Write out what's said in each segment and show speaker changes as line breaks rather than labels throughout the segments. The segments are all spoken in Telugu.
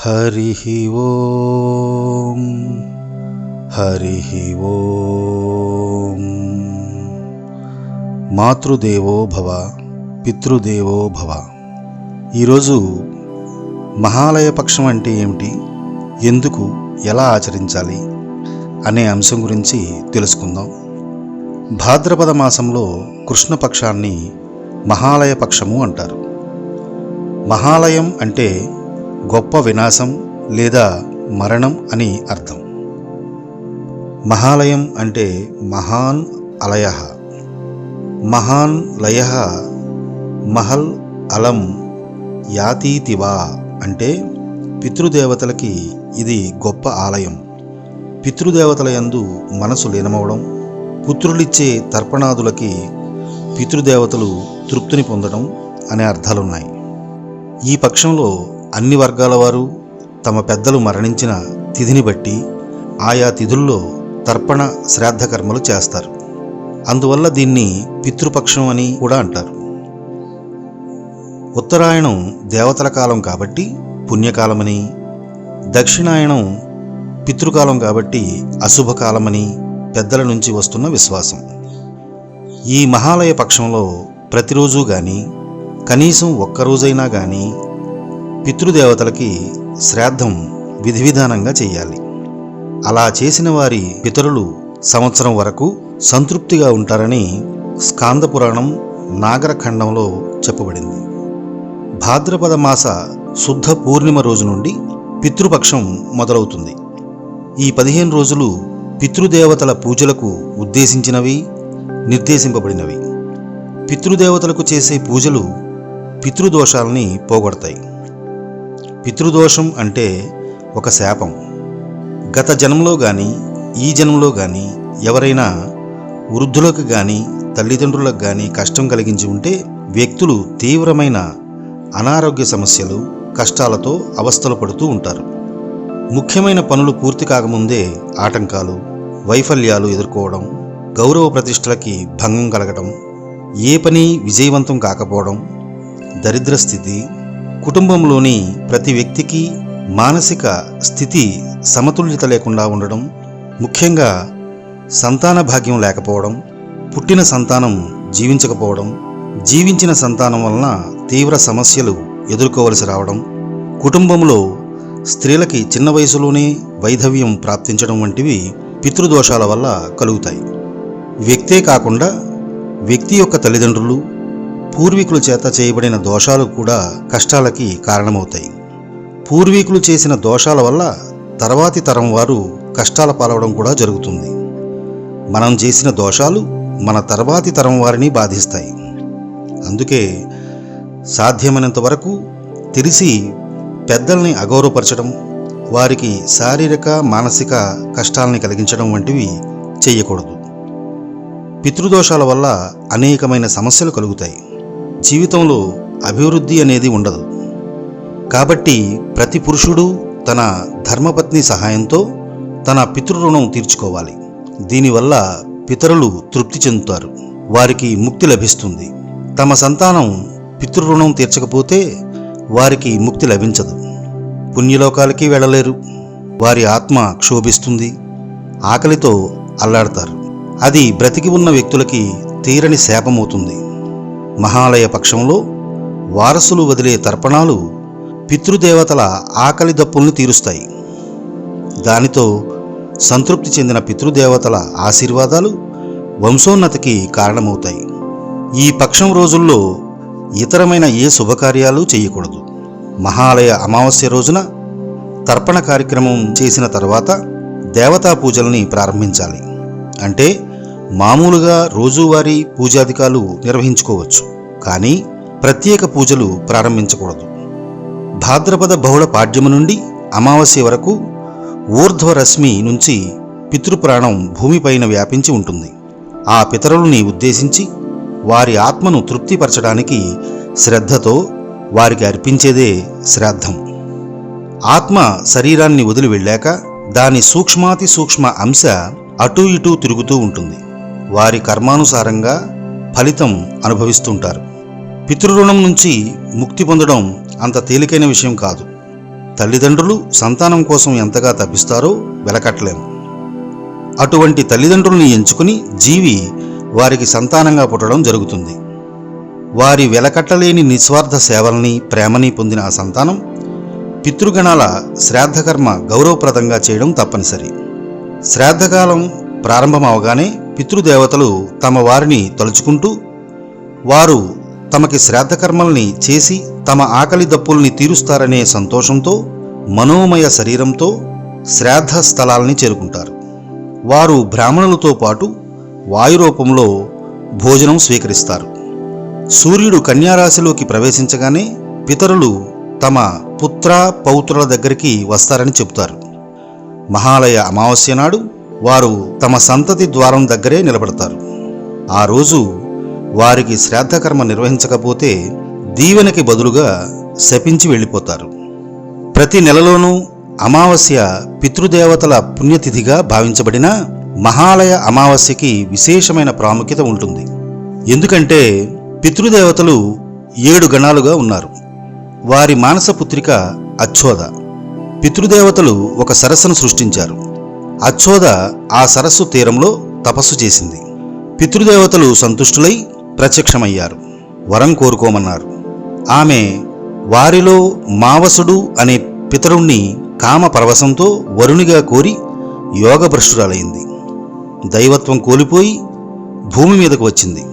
हरिः ॐ हरिः ॐ మాతృదేవో భవ పితృదేవో భవ ఈరోజు మహాలయ పక్షం అంటే ఏమిటి ఎందుకు ఎలా ఆచరించాలి అనే అంశం గురించి తెలుసుకుందాం భాద్రపద మాసంలో కృష్ణపక్షాన్ని మహాలయ పక్షము అంటారు మహాలయం అంటే గొప్ప వినాశం లేదా మరణం అని అర్థం. మహాలయం అంటే మహాన్ అలయ. మహాన్ లయ మహల్ అలం యాతీతివా అంటే పితృదేవతలకి ఇది గొప్ప ఆలయం. పితృదేవతల యందు మనసు లీనమవడం పుత్రులిచ్చే తర్పణాదులకి పితృదేవతలు తృప్తిని పొందడం అనే అర్థాలున్నాయి. ఈ పక్షంలో అన్ని వర్గాల వారు తమ పెద్దలు మరణించిన తిథిని బట్టి ఆయా తిథుల్లో తర్పణ శ్రాద్ధ కర్మలు చేస్తారు. అందువల్ల దీన్ని పితృపక్షం అని కూడా అంటారు. ఉత్తరాయణం దేవతల కాలం కాబట్టి పుణ్యకాలమని దక్షిణాయనం పితృకాలం కాబట్టి అశుభకాలమని పెద్దల నుంచి వస్తున్న విశ్వాసం. ఈ మహాలయ పక్షంలో ప్రతిరోజు కానీ కనీసం ఒక్కరోజైనా కానీ పితృదేవతలకి శ్రాద్ధం విధి విధానంగా చేయాలి అలా చేసిన వారి పితరులు సంవత్సరం వరకు సంతృప్తిగా ఉంటారని స్కాంద పురాణం నాగరఖండంలో చెప్పబడింది. భాద్రపద మాస శుద్ధ పూర్ణిమ రోజు నుండి పితృపక్షం మొదలవుతుంది. ఈ పదిహేను రోజులు పితృదేవతల పూజలకు ఉద్దేశించినవి నిర్దేశింపబడినవి. పితృదేవతలకు చేసే పూజలు పితృదోషాలని పోగొడతాయి. పితృదోషం అంటే ఒక శాపం. గత జన్మలో కానీ ఈ జన్మలో కానీ ఎవరైనా వృద్ధులకు కానీ తల్లిదండ్రులకు కానీ కష్టం కలిగించి ఉంటే వ్యక్తులు తీవ్రమైన అనారోగ్య సమస్యలు కష్టాలతో అవస్థలు పడుతూ ఉంటారు. ముఖ్యమైన పనులు పూర్తి కాకముందే ఆటంకాలు వైఫల్యాలు ఎదుర్కోవడం గౌరవ ప్రతిష్టలకి భంగం కలగడం ఏ పని విజయవంతం కాకపోవడం దరిద్ర స్థితి కుటుంబంలోని ప్రతి వ్యక్తికి మానసిక స్థితి సమతుల్యత లేకుండా ఉండడం ముఖ్యంగా సంతాన భాగ్యం లేకపోవడం పుట్టిన సంతానం జీవించకపోవడం జీవించిన సంతానం వలన తీవ్ర సమస్యలు ఎదుర్కోవలసి రావడం కుటుంబంలో స్త్రీలకి చిన్న వయసులోనే వైధవ్యం ప్రాప్తించడం వంటివి పితృదోషాల వల్ల కలుగుతాయి. వ్యక్తే కాకుండా వ్యక్తి యొక్క తల్లిదండ్రులు పూర్వీకుల చేత చేయబడిన దోషాలు కూడా కష్టాలకి కారణమవుతాయి. పూర్వీకులు చేసిన దోషాల వల్ల తర్వాతి తరం వారు కష్టాల పాలవడం కూడా జరుగుతుంది. మనం చేసిన దోషాలు మన తర్వాతి తరం వారిని బాధిస్తాయి. అందుకే సాధ్యమైనంత వరకు తెలిసి పెద్దల్ని అగౌరవపరచడం వారికి శారీరక మానసిక కష్టాలని కలిగించడం వంటివి చేయకూడదు. పితృదోషాల వల్ల అనేకమైన సమస్యలు కలుగుతాయి. జీవితంలో అభివృద్ధి అనేది ఉండదు. కాబట్టి ప్రతి పురుషుడు తన ధర్మపత్ని సహాయంతో తన పితృరుణం తీర్చుకోవాలి. దీనివల్ల పితరులు తృప్తి చెందుతారు. వారికి ముక్తి లభిస్తుంది. తమ సంతానం పితృరుణం తీర్చకపోతే వారికి ముక్తి లభించదు. పుణ్యలోకాలకి వెళ్ళలేరు. వారి ఆత్మ క్షోభిస్తుంది. ఆకలితో అల్లాడతారు. అది బ్రతికి ఉన్న వ్యక్తులకి తీరని శాపమవుతుంది. మహాలయ పక్షంలో వారసులు వదిలే తర్పణాలు పితృదేవతల ఆకలి దప్పుల్ని తీరుస్తాయి. దానితో సంతృప్తి చెందిన పితృదేవతల ఆశీర్వాదాలు వంశోన్నతికి కారణమవుతాయి. ఈ పక్షం రోజుల్లో ఇతరమైన ఏ శుభకార్యాలు చేయకూడదు. మహాలయ అమావాస్య రోజున తర్పణ కార్యక్రమం చేసిన తర్వాత దేవతా పూజల్ని ప్రారంభించాలి. అంటే మామూలుగా రోజువారీ పూజాధికాలు నిర్వహించుకోవచ్చు కానీ ప్రత్యేక పూజలు ప్రారంభించకూడదు. భాద్రపద బహుళ పాడ్యము నుండి అమావాస్య వరకు ఊర్ధ్వరశ్మి నుంచి పితృప్రాణం భూమిపైన వ్యాపించి ఉంటుంది. ఆ పితరులని ఉద్దేశించి వారి ఆత్మను తృప్తిపరచడానికి శ్రద్ధతో వారికి అర్పించేదే శ్రాద్ధం. ఆత్మ శరీరాన్ని వదిలి వెళ్ళాక దాని సూక్ష్మాతి సూక్ష్మ అంశ అటూ ఇటూ తిరుగుతూ ఉంటుంది. వారి కర్మానుసారంగా ఫలితం అనుభవిస్తుంటారు. పితృరుణం నుంచి ముక్తి పొందడం అంత తేలికైన విషయం కాదు. తల్లిదండ్రులు సంతానం కోసం ఎంతగా తప్పిస్తారో వెలకట్లేము అటువంటి తల్లిదండ్రుల్ని ఎంచుకుని జీవి వారికి సంతానంగా పుట్టడం జరుగుతుంది. వారి వెలకట్టలేని నిస్వార్థ సేవల్ని ప్రేమని పొందిన ఆ సంతానం పితృగణాల శ్రాద్ధకర్మ గౌరవప్రదంగా చేయడం తప్పనిసరి. శ్రాద్ధకాలం ప్రారంభమవగానే పితృదేవతలు తమ వారిని తలుచుకుంటూ వారు తమకి శ్రాద్ధకర్మల్ని చేసి తమ ఆకలి దప్పుల్ని తీరుస్తారనే సంతోషంతో మనోమయ శరీరంతో శ్రాద్ధ స్థలాల్ని చేరుకుంటారు. వారు బ్రాహ్మణులతో పాటు వాయురూపంలో భోజనం స్వీకరిస్తారు. సూర్యుడు కన్యారాశిలోకి ప్రవేశించగానే పితరులు తమ పుత్ర పౌత్రుల దగ్గరికి వస్తారని చెబుతారు. మహాలయ అమావాస్య నాడు వారు తమ సంతతి ద్వారం దగ్గరే నిలబడతారు. ఆ రోజు వారికి శ్రాద్ధకర్మ నిర్వహించకపోతే దీవెనకి బదులుగా శపించి వెళ్ళిపోతారు. ప్రతి నెలలోనూ అమావాస్య పితృదేవతల పుణ్యతిథిగా భావించబడిన మహాలయ అమావాస్యకి విశేషమైన ప్రాముఖ్యత ఉంటుంది. ఎందుకంటే పితృదేవతలు ఏడు గణాలుగా ఉన్నారు. వారి మానసపుత్రిక అచ్చోద పితృదేవతలు ఒక సరస్సును సృష్టించారు. అచ్చోద ఆ సరస్సు తీరంలో తపస్సు చేసింది. పితృదేవతలు సంతుష్టులై ప్రత్యక్షమయ్యారు. వరం కోరుకోమన్నారు. ఆమె వారిలో మావసుడు అనే పితరుణ్ణి కామ పరవశంతో వరునిగా కోరి యోగభ్రష్టురాలైంది. దైవత్వం కోల్పోయి భూమి మీదకు వచ్చింది.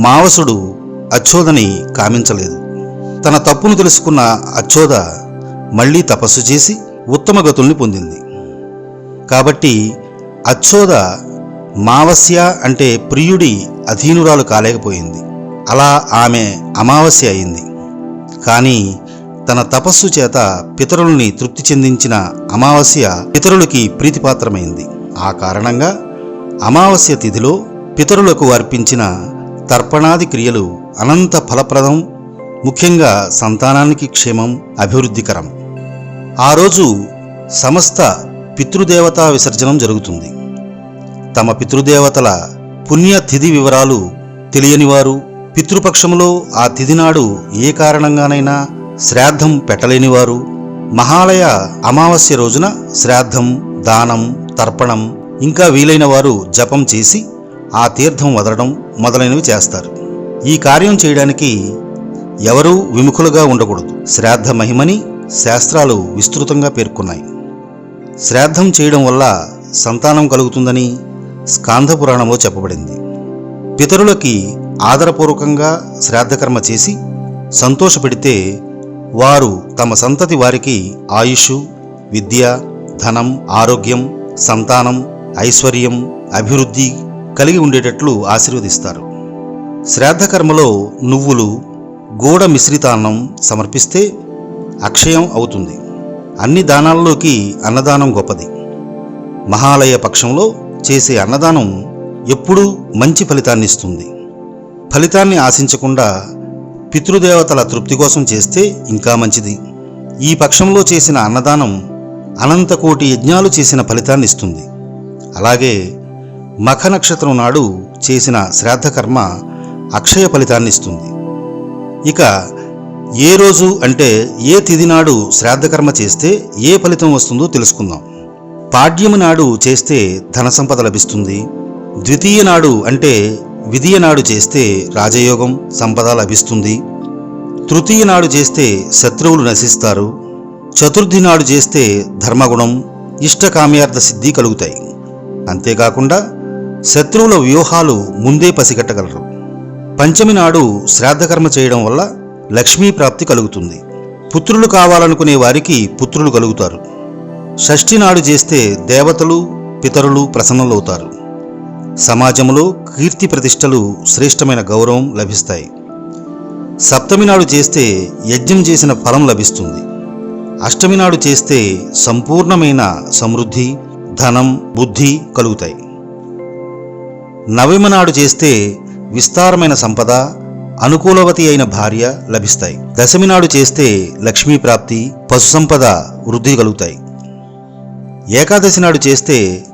మావసుడు అచ్చోదని కామించలేదు. తన తప్పును తెలుసుకున్న అచ్చోద మళ్ళీ తపస్సు చేసి ఉత్తమ గతుల్ని పొందింది. కాబట్టి అచ్చోద మావస్య అంటే ప్రియుడి అధీనురాలు కాలేకపోయింది. అలా ఆమె అమావాస్య అయింది. కానీ తన తపస్సు చేత పితరుల్ని తృప్తి చెందించిన అమావాస్య పితరులకి ప్రీతిపాత్రమైంది. ఆ కారణంగా అమావాస్య తిథిలో పితరులకు అర్పించిన తర్పణాది క్రియలు అనంత ఫలప్రదం ముఖ్యంగా సంతానానికి క్షేమం అభివృద్ధికరం. ఆ రోజు సమస్త పితృదేవతా విసర్జనం జరుగుతుంది. తమ పితృదేవతల పుణ్యతిథి వివరాలు తెలియనివారు పితృపక్షంలో ఆ తిథి నాడు ఏ కారణంగానైనా శ్రాద్ధం పెట్టలేనివారు మహాలయ అమావాస్య రోజున శ్రాద్ధం దానం తర్పణం ఇంకా వీలైన వారు జపం చేసి ఆ తీర్థం వదలడం మొదలైనవి చేస్తారు. ఈ కార్యం చేయడానికి ఎవరూ విముఖులుగా ఉండకూడదు. శ్రాద్ధ మహిమని శాస్త్రాలు విస్తృతంగా పేర్కొన్నాయి. శ్రాద్ధం చేయడం వల్ల సంతానం కలుగుతుందని స్కాంధ పురాణంలో చెప్పబడింది. పితరులకి ఆదరపూర్వకంగా శ్రాద్ధకర్మ చేసి సంతోషపెడితే వారు తమ సంతతి వారికి ఆయుష్ విద్య ధనం ఆరోగ్యం సంతానం ఐశ్వర్యం అభివృద్ధి కలిగి ఉండేటట్లు ఆశీర్వదిస్తారు. శ్రాద్ధకర్మలో నువ్వులు గూఢ మిశ్రితాన్నం సమర్పిస్తే అక్షయం అవుతుంది. అన్ని దానాల్లోకి అన్నదానం గొప్పది. మహాలయ పక్షంలో చేసే అన్నదానం ఎప్పుడూ మంచి ఫలితాన్ని ఇస్తుంది. ఫలితాన్ని ఆశించకుండా పితృదేవతల తృప్తి కోసం చేస్తే ఇంకా మంచిది. ఈ పక్షంలో చేసిన అన్నదానం అనంతకోటి యజ్ఞాలు చేసిన ఫలితాన్ని ఇస్తుంది. అలాగే మఖ నక్షత్రం నాడు చేసిన శ్రాద్ధకర్మ అక్షయ ఫలితాన్ని ఇస్తుంది. ఇక ఏ రోజు అంటే ఏ తిది నాడు శ్రాద్ధకర్మ చేస్తే ఏ ఫలితం వస్తుందో తెలుసుకుందాం. పాడ్యము నాడు చేస్తే ధన సంపద లభిస్తుంది. ద్వితీయ నాడు అంటే విధియ నాడు చేస్తే రాజయోగం సంపద లభిస్తుంది. తృతీయ నాడు చేస్తే శత్రువులు నశిస్తారు. చతుర్థి నాడు చేస్తే ధర్మగుణం ఇష్టకామ్యార్థ సిద్ధి కలుగుతాయి. అంతేకాకుండా శత్రువుల వ్యూహాలు ముందే పసిగట్టగలరు. పంచమి నాడు శ్రాద్ధకర్మ చేయడం వల్ల లక్ష్మీ ప్రాప్తి కలుగుతుంది. పుత్రులు కావాలనుకునే వారికి పుత్రులు కలుగుతారు. షష్ఠి నాడు చేస్తే దేవతలు పితరులు ప్రసన్నులవుతారు. సమాజంలో కీర్తి ప్రతిష్టలు శ్రేష్టమైన గౌరవం లభిస్తాయి. సప్తమి నాడు చేస్తే యజ్ఞం చేసిన ఫలం లభిస్తుంది. అష్టమి నాడు చేస్తే సంపూర్ణమైన సమృద్ధి ధనం బుద్ధి కలుగుతాయి. నవమి నాడు చేస్తే విస్తారమైన సంపద అనుకూలవతి అయిన భార్య లభిస్తాయి. దశమి నాడు చేస్తే లక్ష్మీ ప్రాప్తి పశు సంపద వృద్ధి కలుగుతాయి. ఏకాదశి నాడు చేస్తే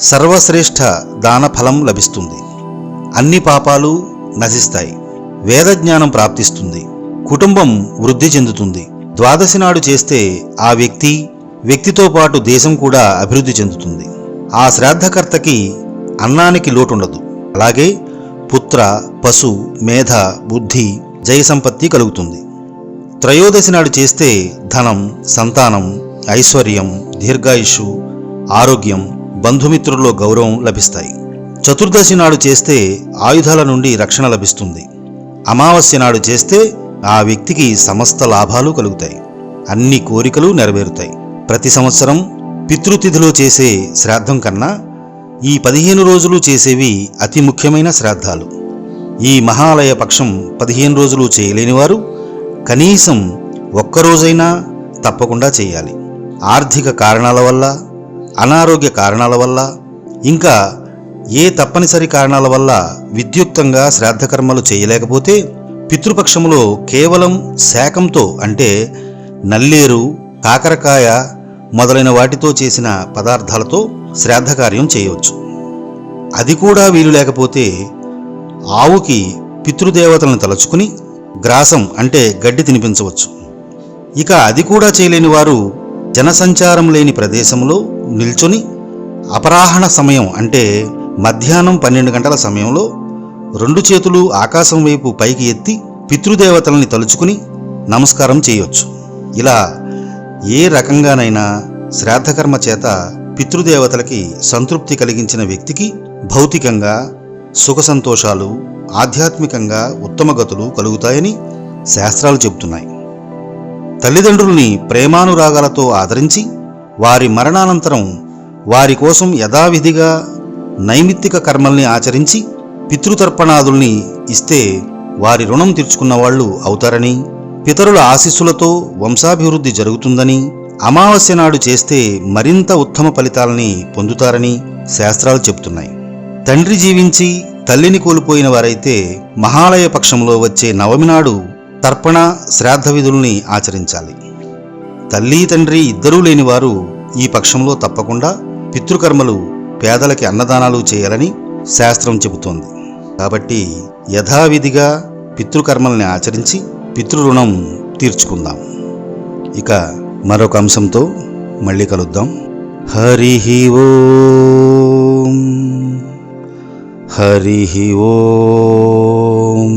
సర్వశ్రేష్ఠ దాన ఫలం లభిస్తుంది. అన్ని పాపాలు నశిస్తాయి. వేద జ్ఞానం ప్రాప్తిస్తుంది. కుటుంబం వృద్ధి చెందుతుంది. ద్వాదశి నాడు చేస్తే ఆ వ్యక్తి వ్యక్తితో పాటు దేశం కూడా అభివృద్ధి చెందుతుంది. ఆ శ్రాద్ధకర్తకి అన్నానికి లోటుండదు. అలాగే పుత్ర పశు మేధ బుద్ధి జయ సంపత్తి కలుగుతుంది. త్రయోదశి నాడు చేస్తే ధనం సంతానం ఐశ్వర్యం దీర్ఘాయుషు ఆరోగ్యం బంధుమిత్రుల్లో గౌరవం లభిస్తాయి. చతుర్దశి నాడు చేస్తే ఆయుధాల నుండి రక్షణ లభిస్తుంది. అమావాస్య నాడు చేస్తే ఆ వ్యక్తికి సమస్త లాభాలు కలుగుతాయి. అన్ని కోరికలు నెరవేరుతాయి. ప్రతి సంవత్సరం పితృతిథిలో చేసే శ్రాద్ధం కన్నా ఈ పదిహేను రోజులు చేసేవి అతి ముఖ్యమైన శ్రాద్ధాలు. ఈ మహాలయ పక్షం పదిహేను రోజులు చేయలేనివారు కనీసం ఒక్కరోజైనా తప్పకుండా చేయాలి. ఆర్థిక కారణాల వల్ల అనారోగ్య కారణాల వల్ల ఇంకా ఏ తప్పనిసరి కారణాల వల్ల విద్యుక్తంగా శ్రాద్ధకర్మలు చేయలేకపోతే పితృపక్షములో కేవలం శాకంతో అంటే నల్లేరు కాకరకాయ మొదలైన వాటితో చేసిన పదార్థాలతో శ్రాద్ధకార్యం చేయవచ్చు. అది కూడా వీలు లేకపోతే ఆవుకి పితృదేవతలను తలుచుకుని గ్రాసం అంటే గడ్డి తినిపించవచ్చు. ఇక అది కూడా చేయలేని వారు జనసంచారం లేని ప్రదేశంలో నిల్చొని అపరాహణ సమయం అంటే మధ్యాహ్నం పన్నెండు గంటల సమయంలో రెండు చేతులు ఆకాశం వైపు పైకి ఎత్తి పితృదేవతల్ని తలుచుకుని నమస్కారం చేయొచ్చు. ఇలా ఏ రకంగానైనా శ్రాద్ధకర్మ చేత పితృదేవతలకి సంతృప్తి కలిగించిన వ్యక్తికి భౌతికంగా సుఖ సంతోషాలు ఆధ్యాత్మికంగా ఉత్తమగతులు కలుగుతాయని శాస్త్రాలు చెబుతున్నాయి. తల్లిదండ్రుల్ని ప్రేమానురాగాలతో ఆదరించి వారి మరణానంతరం వారి కోసం యథావిధిగా నైమిత్తిక కర్మల్ని ఆచరించి పితృతర్పణాదుల్ని ఇస్తే వారి రుణం తీర్చుకున్న వాళ్ళు అవుతారని పితరుల ఆశీస్సులతో వంశాభివృద్ధి జరుగుతుందని అమావాస్య నాడు చేస్తే మరింత ఉత్తమ ఫలితాలని పొందుతారని శాస్త్రాలు చెబుతున్నాయి. తండ్రి జీవించి తల్లిని కోల్పోయిన వారైతే మహాలయ పక్షంలో వచ్చే నవమి నాడు తర్పణ శ్రాద్ధ విధుల్ని ఆచరించాలి. తల్లి తండ్రి ఇద్దరూ లేనివారు ఈ పక్షంలో తప్పకుండా పితృకర్మలు పేదలకి అన్నదానాలు చేయాలని శాస్త్రం చెబుతోంది. కాబట్టి యథావిధిగా పితృకర్మల్ని ఆచరించి పితృరుణం తీర్చుకుందాం. ఇక మరొక అంశంతో మళ్ళీ కలుద్దాం. హరి ఓం. హరి ఓం.